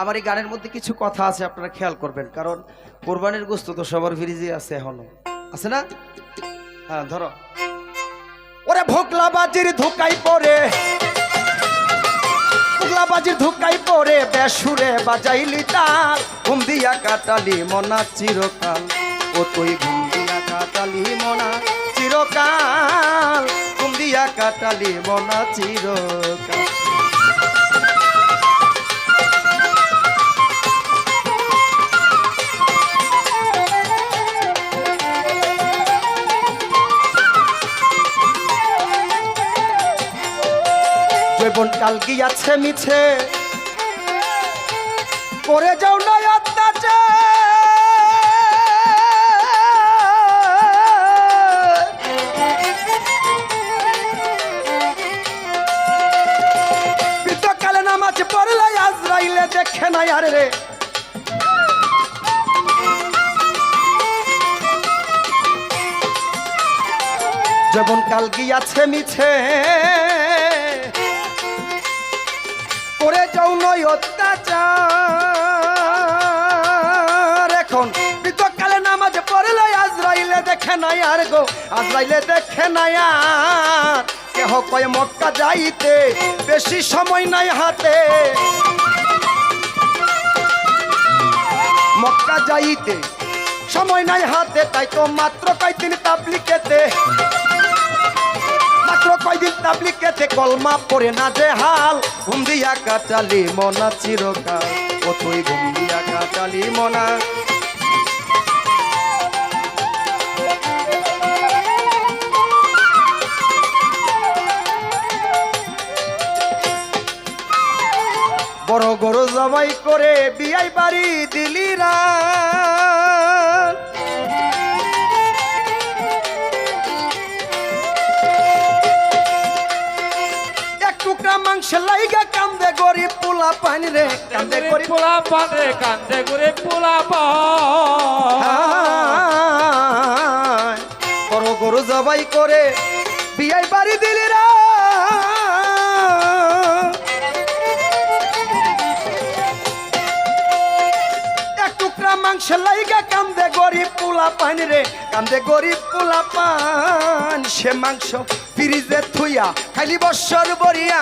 আমার এই গানের মধ্যে কিছু কথা আছে, আপনারা খেয়াল করবেন। কারণ কোরবানির গোস্ত তো সবার ফ্রিজে আছে এখনও। আছে না? হ্যাঁ ধরো। ওরে ভোকলা বাজির ধুকাই পড়ে ভোকলা বাজির ধুকাই পড়ে বেসুরে বাজাইলি তার ঘুম দিয়া কাটালি মনা চিরকাল। ও তুই ঘুম দিয়া কাটালি মনা চিরকাল, ঘুম দিয়া কাটালি মনা চিরকাল। কাল গিয়াছে মিছে? করে যাও না অত্যাচার কালে নামাজ পড়লে আজরাইলে দেখে না আর রে। যেমন কাল গিয়াছে মিছে নয় অত্যাচার। এখন বিতকালে নামাজ পড়লে আজরাইলে দেখে নাই আর গো, আজরাইলে দেখে নাই আর। কেহ কয় মক্কা যাইতে, বেশি সময় নাই হাতে। মক্কা যাইতে, সময় নাই হাতে, তাই তো মাত্র কয়দিন তাবলিকেতে। মাত্র কয়দিন তাবলিকেতে কলমা পড়ে না যে হাল, ঘুম দিয়া কাটালি মনা চিরকাল, ও তুই ঘুম দিয়া কাটালি মনা। বড় গরু জবাই করে বিয়াই বাড়ি দিলিরা পানি রে কান্দে গরিব পোলা পানে কান্দে করে পোলা পা। হায়, বড় গরু জবাই করে বিয়াই বাড়ি এক টুকরা মাংস লাইগা কান্দে গরিব পোলা পান রে কান্দে গরিব পোলা পান। সে মাংস ফ্রিজে থুইয়া খালি বৎসর বরিয়া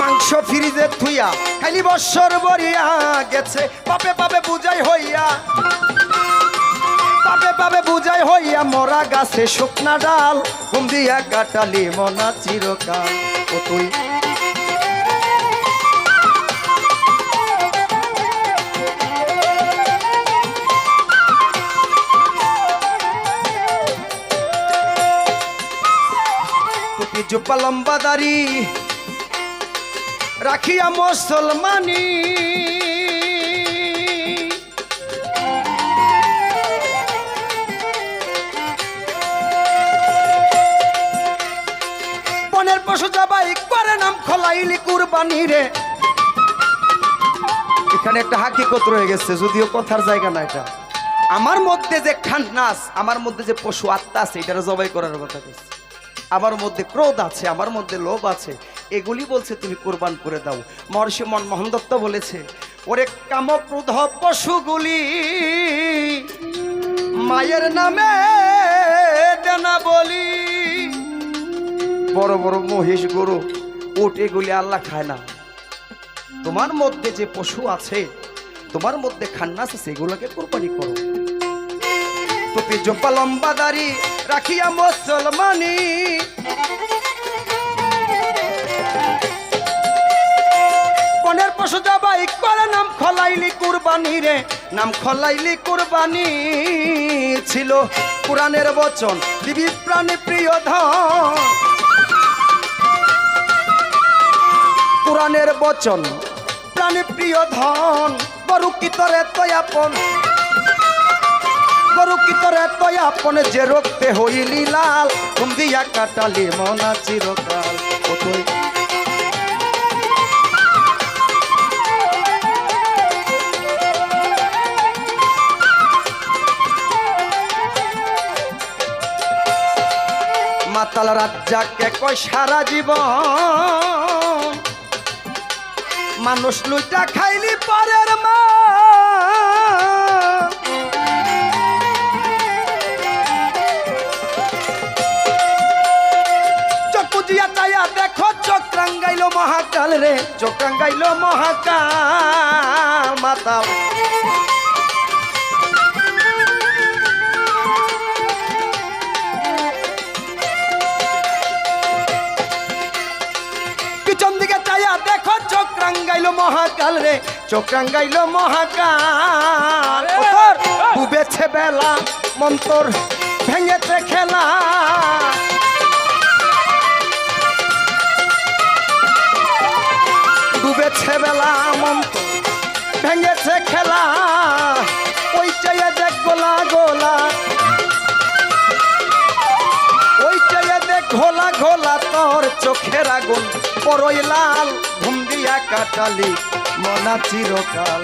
মাংস ফ্রিজে থুইয়া, খালি বৎসর বরিয়া গেছে। পাপে পাপে বুঝাই হইয়া পাবে পাবে বুঝাই হইয়া মরা গাছে শুকনা ডাল, ঘুম দিয়া কাটালি মনা চিরকাল। ও তুই। জুব্বা লম্বা দাড়ি রাখিয়া মুসলমানি। বনের পশু জবাই করে নাম খলাইলি কুরবানি রে। এখানে একটা হাকিকত রয়ে গেছে, যদিও কথার জায়গা না এটা। আমার মধ্যে যে খান্নাস, আমার মধ্যে যে পশু আত্মা আছে এটারও জবাই করার কথা আমার মধ্যে ক্রোধ আছে, আমার মধ্যে লোভ আছে এগুলি বলছে, তুমি কোরবান করে দাও। মহর্ষি মনমোহন দত্ত বলেছে, ওরে কামক্রোধ পশুগুলি, মায়ের নামে দেনা বলি। বড় বড় মহিষ গরু, উট এগুলি আল্লাহ খায় না। তোমার মধ্যে যে পশু আছে, তোমার মধ্যে খান্না আছে, সেগুলোকে কোরবানি করো। টুপি জম্পা লম্বা দাড়ি রাখিয়া মুসলমানি পশু জবাই করে, নাম খলাইলি কুরবানি রে। নাম খলাইলি কুরবানি ছিল কোরআনের বচন। দিবি প্রাণী প্রিয় ধন। কোরআনের বচন, প্রাণী প্রিয় ধন। গরু কি তরে তয়াপন? গরু কি তয়াপন যে রক্তে হইলি লাল। ঘুম দিয়া কাটালি মনা চিরকাল। মাতাল রাজ্জাকে কয়, সারা জীবন মানুষ লুইটা খাইলি পরের মা। চক্রাঙ্গাইলো মহাকাল রে চক্রাঙ্গাইলো মহাকাল মাতাল। চক্রাঙ্গাইলো মহাকাল রে চক্রাঙ্গাইলো মহাকাল আরে, ওপর এই! ডুবেছে বেলা মন্তর ভেঙেছে খেলা ডুবেছে বেলা ঘোলা তোর চোখের আগুন, পরই লাল ঘুম কাটালি, মনা চিরকাল।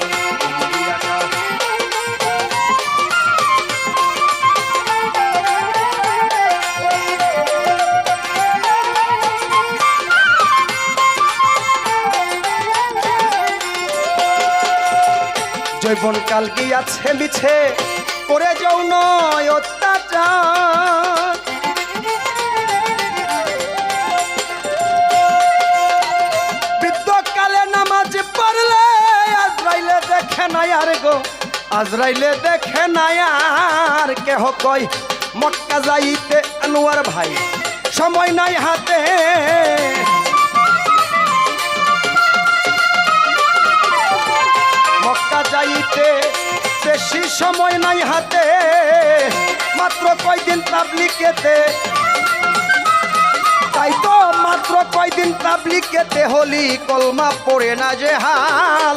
জৈবন কাল গিয়াছে মিছে করে যৌন অত্যাচার। আর গো। আজরাইলে দেখে নাই আর কেহ কয় মক্কা যাইতে আনোয়ার ভাই, সময় নাই হাতে। মক্কা যাইতে বেশি সময় নাই হাতে, মাত্র কয়দিন তাবলিকেতে। তাই তো মাত্র কয়দিন তাবলিকেতে হলি কলমা পড়ে না যে হাল।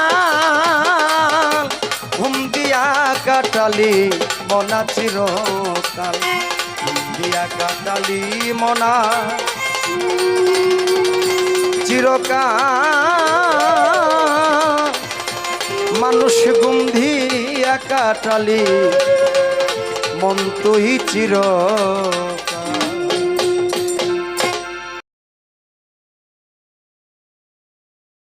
কাটালি মনা চিরকাল। দিয়া কাটালি মনা চিরকাল। মানুষ গম্ভীর কাটালি মন তুই চির